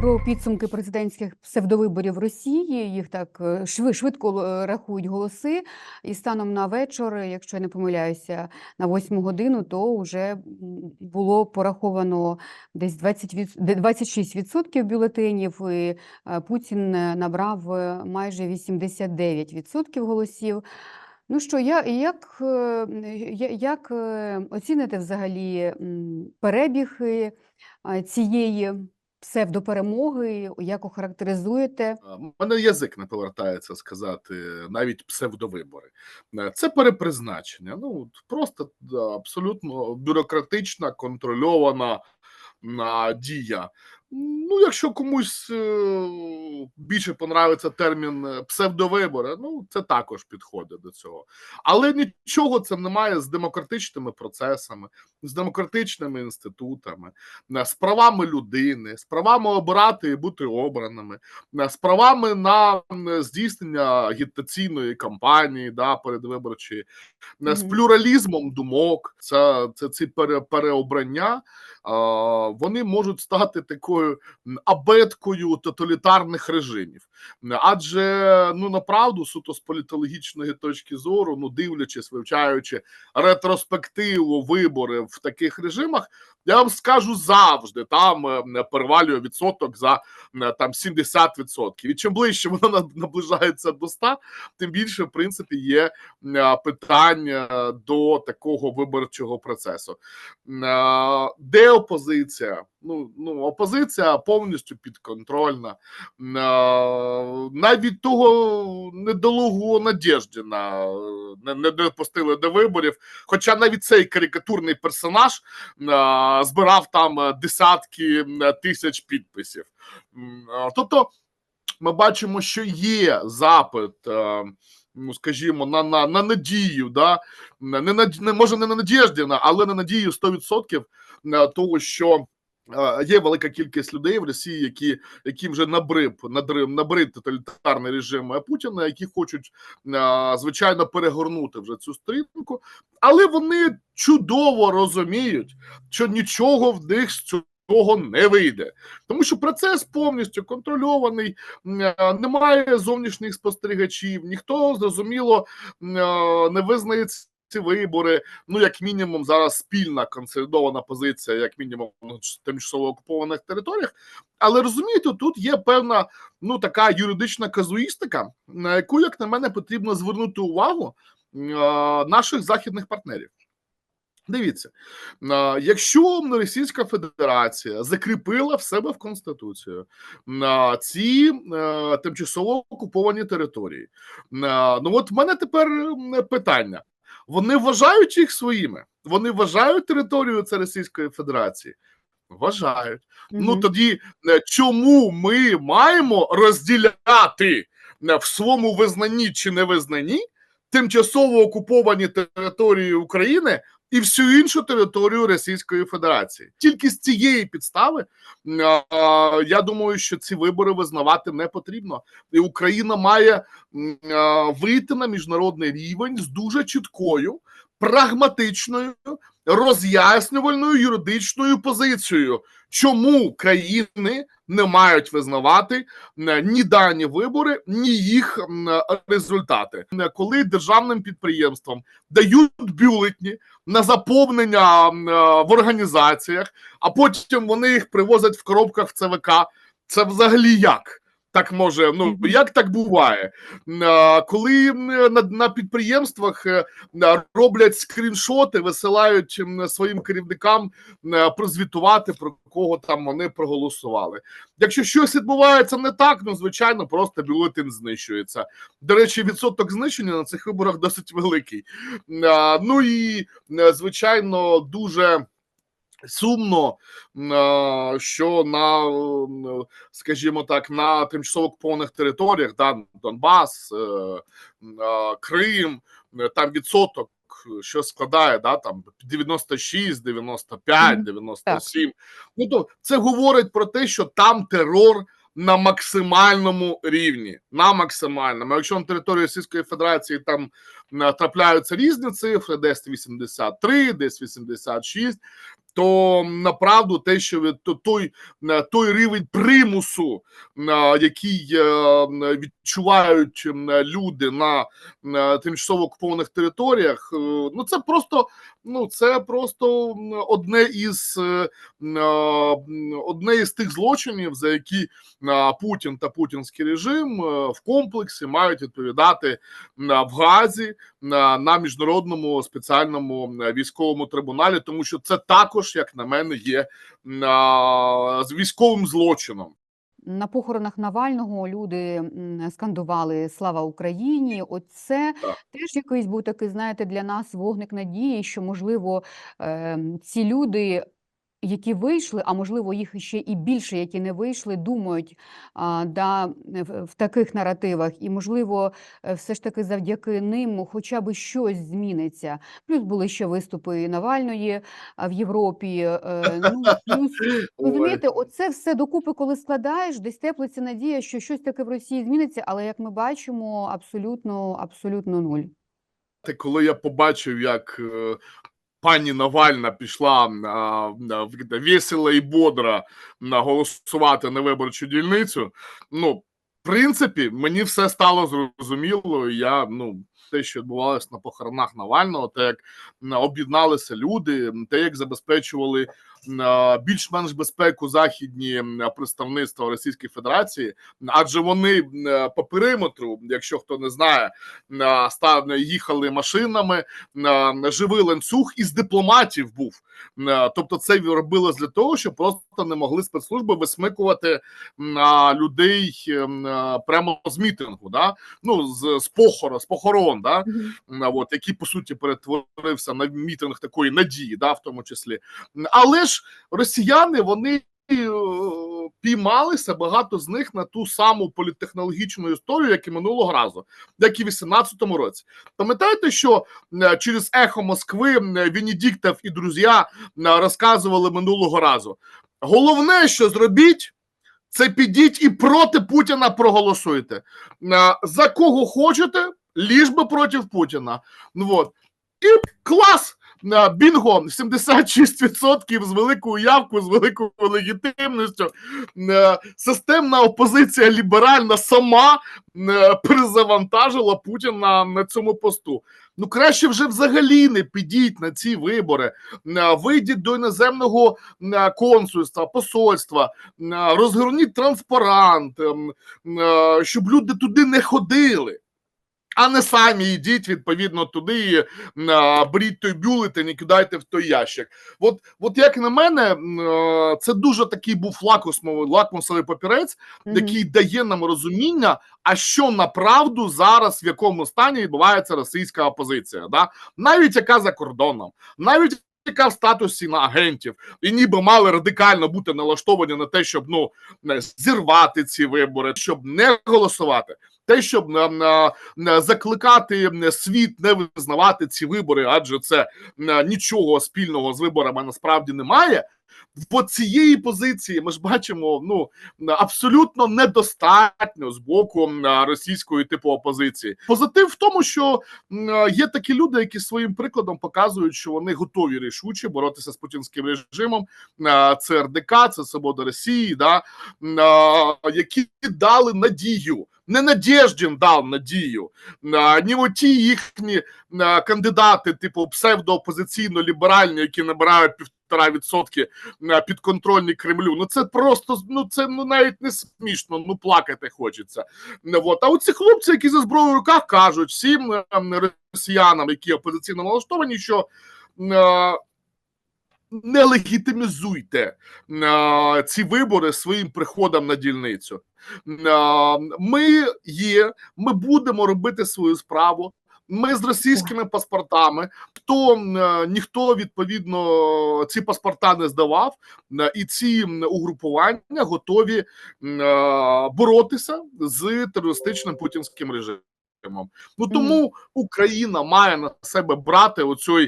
Про підсумки президентських псевдовиборів Росії їх так е, шви- швидко е, рахують голоси. І станом на вечір, якщо я не помиляюся, на 8 годину, то вже було пораховано десь 20 від... де- 26% бюлетенів. І е, Путін набрав майже 89% голосів. Ну що, я, як, як оціните взагалі перебіги цієї псевдоперемоги, як охарактеризуєте? У мене язик не повертається сказати навіть псевдовибори. Е, Це перепризначення. Ну просто абсолютно бюрократична, контрольована дія. Ну, якщо комусь е, більше понравиться термін е, псевдовибори, ну це також підходить до цього. Але нічого це не має з демократичними процесами, з демократичними інститутами, е, з правами людини, з правами обирати і бути обраними, з правами на здійснення агітаційної кампанії, да, передвиборчої, з плюралізмом думок, це, це ці пере, переобрання, вони можуть стати такою м, абеткою тоталітарних режимів. Адже ну направду суто з політологічної точки зору, ну дивлячись, вивчаючи ретроспективу вибори в таких режимах, я вам скажу завжди там е, перевалює відсоток за там 70%. І чим ближче воно наближається до 100, тим більше в принципі є е, до такого виборчого процесу. Де опозиція? Ну, ну опозиція повністю підконтрольна. Навіть того недолугого Надєждіна не, допустили до виборів. Хоча навіть цей карикатурний персонаж збирав там десятки тисяч підписів. Тобто ми бачимо, що є запит. Ну, скажімо, на, на, на надію, да? не, на, не може не на Надєждіна, але на надію 100% е, того, що є велика кількість людей в Росії, які, які вже набрив, надрив, набрид тоталітарний режим е, Путіна, які хочуть, звичайно, перегорнути вже цю сторінку, але вони чудово розуміють, що нічого в них з цього не вийде, тому що процес повністю контрольований, е, немає зовнішніх спостерігачів, ніхто зрозуміло е, не визнає ц- ці вибори. Ну, як мінімум, зараз спільна консолідована позиція, як мінімум на тимчасово окупованих територіях. Але розумієте, тут є певна ну така юридична казуїстика, на яку, як на мене, потрібно звернути увагу е, наших західних партнерів. Дивіться, а, якщо Російська Федерація закріпила в себе в Конституцію а, ці е, тимчасово окуповані території, ну от в мене тепер питання: вони вважають їх своїми? Вони вважають територію це Російської Федерації? Вважають. Ну тоді е, чому ми маємо розділяти е, в своєму визнанні чи невизнанні тимчасово окуповані території України і всю іншу територію Російської Федерації? Тільки з цієї підстави я думаю, що ці вибори визнавати не потрібно, і Україна має вийти на міжнародний рівень з дуже чіткою, прагматичною роз'яснювальною юридичною позицією, чому країни не мають визнавати е, ні дані вибори, ні їх результати, Е, коли державним підприємствам дають бюлетні на заповнення е, в організаціях, а потім вони їх привозять в коробках в ЦВК. Це взагалі як? Так може, ну як так буває? Коли на, на підприємствах е, роблять скріншоти, висилають своїм керівникам е, прозвітувати про кого там вони проголосували. Якщо щось відбувається не так, ну звичайно, просто бюлетень знищується. До речі, відсоток знищення на цих виборах досить великий. Ну і е, звичайно, дуже. Сумно, що на, скажімо так, на тимчасово окупованих територіях, да, Донбас, е, Крим, е, там відсоток, е, що складає, да, там 96, 95, 97. Ну то це говорить про те, що там терор на максимальному рівні. На максимальному. Якщо на території Російської Федерації там трапляються різні цифри, десь 83, десь 86, то направду те, що то той, той рівень примусу, який е, відчувають люди на тимчасово окупованих територіях, е, ну це просто ну це просто одне із е, одне із тих злочинів, за які Путін та путінський режим в комплексі мають відповідати в Газі на, на міжнародному спеціальному е, військовому трибуналі, тому що це також, як на мене, є з військовим злочином. На похоронах Навального люди скандували Слава Україні. Оце Так. теж якийсь був такий, знаєте, для нас вогник надії, що можливо ем, ці люди, які вийшли, а можливо їх ще і більше, які не вийшли, думають а, да, в, в таких наративах, і можливо, е, все ж таки завдяки ним хоча б щось зміниться. Плюс були ще виступи Навальної в Європі. е, Ну плюс Розумієте, оце все докупи, коли складаєш, десь теплиться надія, що щось таке в Росії зміниться, але як ми бачимо, абсолютно, абсолютно нуль. Коли я побачив, як е, пані Навальна пішла весело і бодро голосувати на виборчу дільницю, ну, в принципі, мені все стало зрозуміло. Я ну. Те, що відбувалося на похоронах Навального, те, як об'єдналися люди, те, як забезпечували більш-менш безпеку західні представництва Російської Федерації, адже вони е, по периметру, якщо хто не знає, м, їхали машинами, м, живий ланцюг із дипломатів був. Тобто, це робилось для того, щоб просто не могли спецслужби висмикувати людей прямо з мітингу, да? ну з, з похорон, з похорон, да? От, який по суті перетворився на мітинг такої надії, да, в тому числі. Але ж росіяни вони. е, Піймалися багато з них на ту саму політтехнологічну історію, як і минулого разу, як і в 18-му році. Пам'ятаєте, що е, через ехо Москви м, Венедіктов і друзі розказували минулого разу. Головне, що зробіть, це підіть і проти Путіна проголосуйте. Е, За кого хочете, ліж би проти Путіна. Ну от. І клас! Бінго 76% з великою явкою, з великою легітимністю. Е, Системна опозиція ліберальна сама е, перезавантажила Путіна на цьому посту. Ну краще вже взагалі не підіть на ці вибори. Е, Вийдіть до іноземного консульства, посольства, розгорніть транспарант, ем, щоб люди туди не ходили. А не самі йдіть відповідно туди, і, беріть той бюлетень і кидайте в той ящик. От, от як на мене, це дуже такий був лакмусовий, лакмусовий папірець, Мгм. який дає нам розуміння, а що направду зараз в якому стані відбувається російська опозиція, да? навіть яка за кордоном, навіть яка в статусі на агентів, і ніби мали радикально бути налаштовані на те, щоб ну зірвати ці вибори, щоб не голосувати, те, щоб на, на, на закликати світ не визнавати ці вибори, адже це нічого спільного з виборами насправді немає. По цієї позиції ми ж бачимо ну абсолютно недостатньо з боку російської типу опозиції. Позитив в тому, що є такі люди, які своїм прикладом показують, що вони готові рішуче боротися з путінським режимом. Е, Це РДК, це Свобода Росії, да, е, які дали надію. Не Надєждін дав надію, ні оті їхні кандидати, типу псевдоопозиційно-ліберальні, які набирають півтора відсотки підконтрольні Кремлю. Ну це просто ну це ну навіть не смішно, ну плакати хочеться. Ну, От. А оці хлопці, які за зброєю в руках, кажуть всім росіянам, які опозиційно налаштовані, що. Не легітимізуйте а, ці вибори своїм приходом на дільницю. А, Ми є, ми будемо робити свою справу. Ми з російськими паспортами, хто ніхто відповідно ці паспорта не здавав, і ці угрупування готові боротися з терористичним путінським режимом. Ну тому Україна має на себе брати оцю,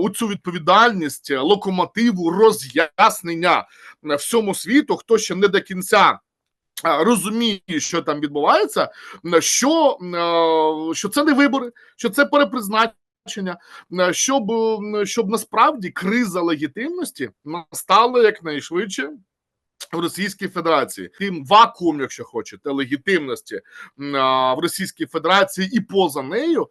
оцю відповідальність локомотиву роз'яснення всьому світу, хто ще не до кінця розуміє, що там відбувається, що, е, що це не вибори, що це перепризначення, е, щоб, щоб насправді криза легітимності настала якнайшвидше. В Російській Федерації. Тим вакуум, якщо хочете, легітимності в Російській Федерації і поза нею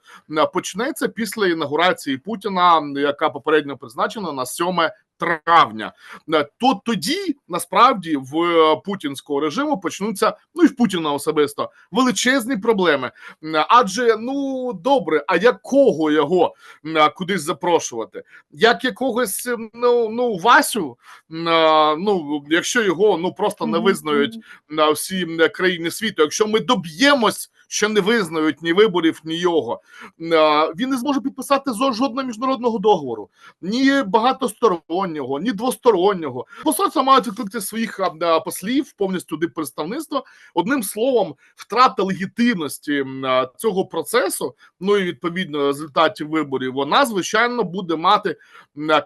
почнеться після інаугурації Путіна, яка попередньо призначена на 7 травня. Е, То тоді насправді в е, путінського режиму почнуться, ну і в Путіна особисто величезні проблеми. Адже ну добре, а якого його кудись запрошувати? Як якогось ну, ну Васю, ну якщо його ну просто не визнають на всі країни світу. Якщо ми доб'ємось, що не визнають ні виборів, ні його, він не зможе підписати жодного міжнародного договору, ні багатостороннього, ні двостороннього. Посольства мають відкликати своїх послів повністю туди представництво. Одним словом, втрата легітимності цього процесу, ну і відповідно результатів виборів, вона звичайно буде мати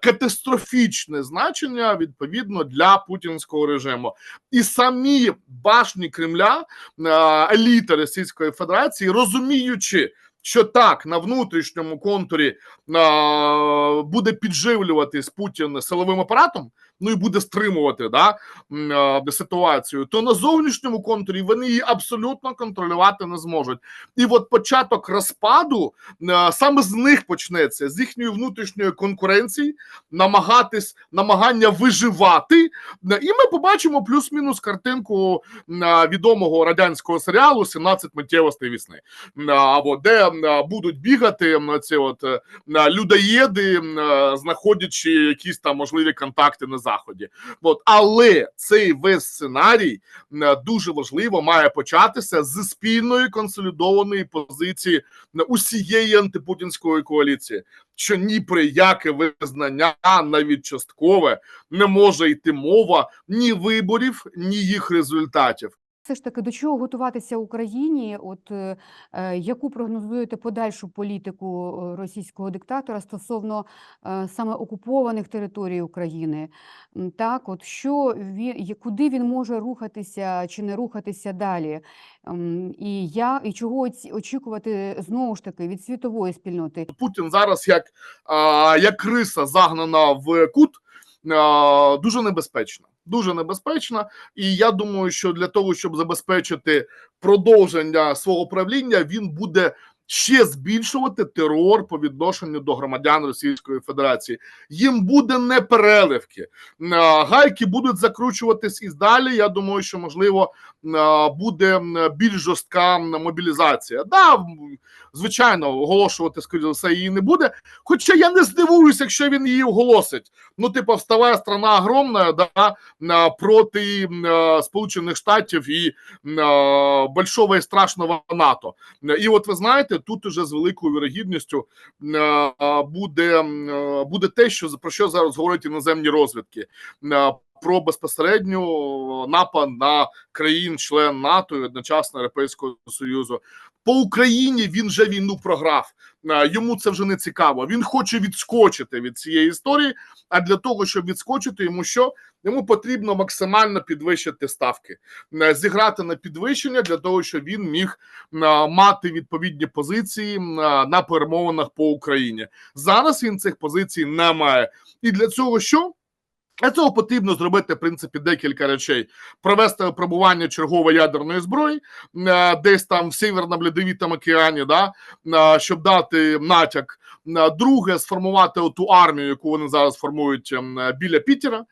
катастрофічне значення відповідно для путінського режиму. І самі башні Кремля, еліта Російської Федерації, розуміючи, що так на внутрішньому контурі а, буде підживлюватись Путін силовим апаратом, ну і буде стримувати да, е, ситуацію, то на зовнішньому контурі вони її абсолютно контролювати не зможуть. І от початок розпаду е, саме з них почнеться, з їхньої внутрішньої конкуренції, намагатись намагання виживати. Е, І ми побачимо плюс-мінус картинку відомого радянського серіалу «17 миттєвостей весни, або де будуть бігати ці от людоєди, знаходячи якісь там можливі контакти на заході. От але цей весь сценарій дуже важливо має початися з спільної консолідованої позиції усієї антипутінської коаліції. Що ні про яке визнання, навіть часткове, не може йти мова ні виборів, ні їх результатів. Все ж таки, до чого готуватися Україні? От е, е, яку прогнозуєте подальшу політику е, російського диктатора стосовно е, саме окупованих територій України? Так, от що він, куди він може рухатися чи не рухатися далі? І я і чого очікувати знову ж таки від світової спільноти? Путін зараз як, як криса загнана в кут, дуже небезпечна. Дуже небезпечна, і я думаю, що для того, щоб забезпечити продовження свого правління, він буде ще збільшувати терор по відношенню до громадян Російської Федерації. Їм буде не переливки. Гайки будуть закручуватись і далі. Я думаю, що можливо буде більш жорстка мобілізація. Да, звичайно, оголошувати скоріше все її не буде. Хоча я не здивуюся, якщо він її оголосить. Ну, типу, вставає страна огромна да, проти Сполучених Штатів і большого і страшного НАТО. І от ви знаєте, тут уже з великою вірогідністю буде, буде те, що про що зараз говорять іноземні розвідки. Про безпосередню напад на країн-член НАТО і одночасно Європейського Союзу. По Україні він вже війну програв. Е, Йому це вже не цікаво. Він хоче відскочити від цієї історії. А для того, щоб відскочити, йому що йому потрібно максимально підвищити ставки, Е, зіграти на підвищення для того, щоб він міг е, мати відповідні позиції на перемовинах по Україні. Зараз він цих позицій не має. І для цього що? Для цього потрібно зробити в принципі декілька речей: провести випробування чергової ядерної зброї е, десь там в Северному Льодовитому океані, да, е, щоб дати натяк. Друге, сформувати оту армію, яку вони зараз формують ем, е, біля Пітера,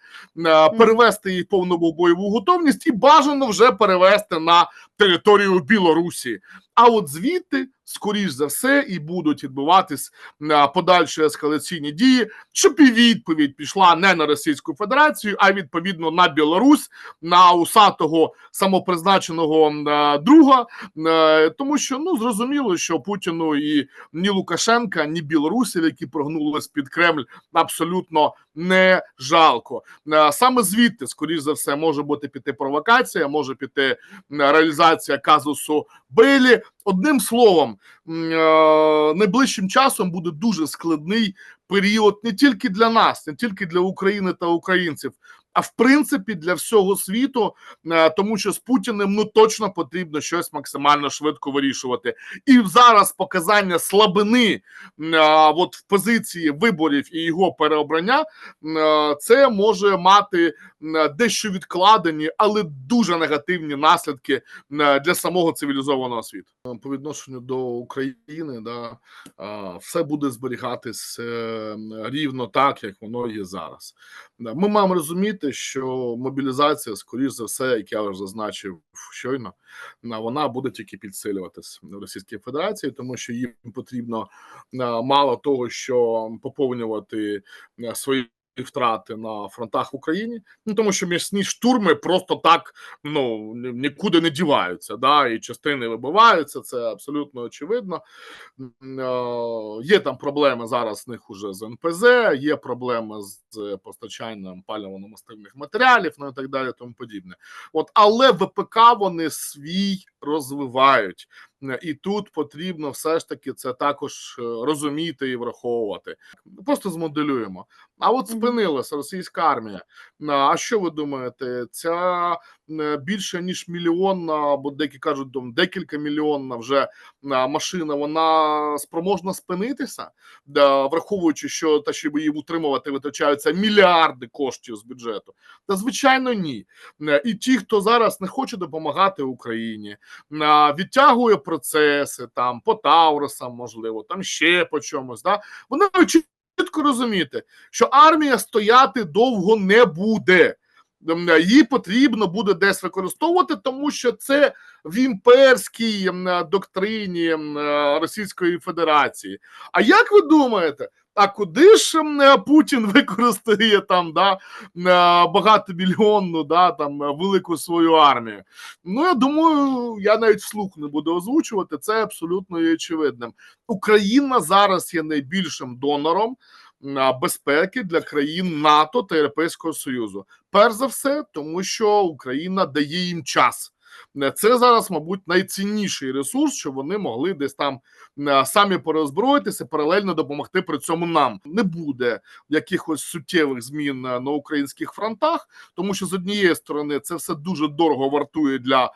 перевести її повну бойову готовність і бажано вже перевести на територію Білорусі. А от звідти, скоріш за все, і будуть відбуватись е, подальші ескалаційні дії, щоб і відповідь пішла не на Російську Федерацію, а відповідно на Білорусь, на усатого самопризначеного е, друга. Е, Тому що ну зрозуміло, що Путіну і ні Лукашенка, ні білорусів, які прогнулись під Кремль, абсолютно не жалко. Саме звідти, скоріш за все, може бути піти провокація, може піти е, реалізація казусу Бейлі. Одним словом, е, найближчим часом буде дуже складний період не тільки для нас, не тільки для України та українців, а в принципі для всього світу, е, тому що з Путіним ну точно потрібно щось максимально швидко вирішувати. І зараз показання слабини от в позиції виборів і його переобрання, е, це може мати дещо відкладені, але дуже негативні наслідки для самого цивілізованого світу. По відношенню до України, да, все буде зберігатись е, рівно так, як воно є зараз. Ми маємо розуміти, що мобілізація, скоріш за все, як я вже зазначив щойно, на- вона буде тільки підсилюватись в Російській Федерації, тому що їм потрібно мало того, що поповнювати свої втрати на фронтах в Україні, ну тому що м'ясні штурми просто так ну нікуди не діваються, да, і частини вибиваються, це абсолютно очевидно. Е, Є там проблеми зараз в них уже з НПЗ, є проблеми з постачанням паливно-мастильних матеріалів, ну і так далі, тому подібне. От, але ВПК вони свій розвивають. Е, І тут потрібно все ж таки це також е, розуміти і враховувати. Просто змоделюємо. А от спинилася російська армія. А а що ви думаєте? Ця е, більше ніж мільйонна, або деякі кажуть, декілька мільйонна вже а, машина, вона спроможна спинитися, враховуючи, що та щоб її утримувати, витрачаються мільярди коштів з бюджету. Та звичайно, ні. Е, І ті, хто зараз не хоче допомагати Україні, відтягує процеси там по Таурусам, можливо, там ще по чомусь. Да? Вони чітко розуміти, що армія стояти довго не буде. Ем, Її потрібно буде десь використовувати, тому що це в імперській ем, доктрині ем, Російської Федерації. А як ви думаєте? А куди ж Путін використає там да, е, багатомільйонну да, там, велику свою армію? Ну, я думаю, я навіть вслух не буду озвучувати, це абсолютно є очевидним. Україна зараз є найбільшим донором безпеки для країн НАТО та Європейського Союзу. Перш за все, тому що Україна дає їм час. Е, Це зараз, мабуть, найцінніший ресурс, що вони могли десь там самі переозброїтися, паралельно допомогти при цьому нам. Не буде якихось суттєвих змін е, на українських фронтах, тому що з однієї сторони це все дуже дорого вартує для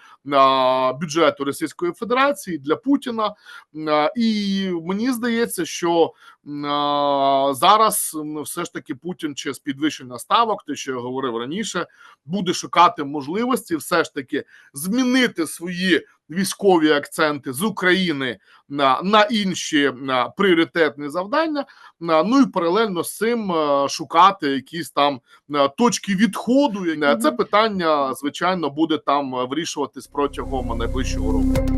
бюджету Російської Федерації, для Путіна. І мені здається, що зараз все ж таки Путін через підвищення ставок, те, що я говорив раніше, буде шукати можливості все ж таки змінити свої військові акценти з України на, на інші на пріоритетні завдання. На, ну і паралельно з цим е, шукати якісь там е, точки відходу. Е, Це питання, звичайно, буде там вирішуватись протягом найближчого року.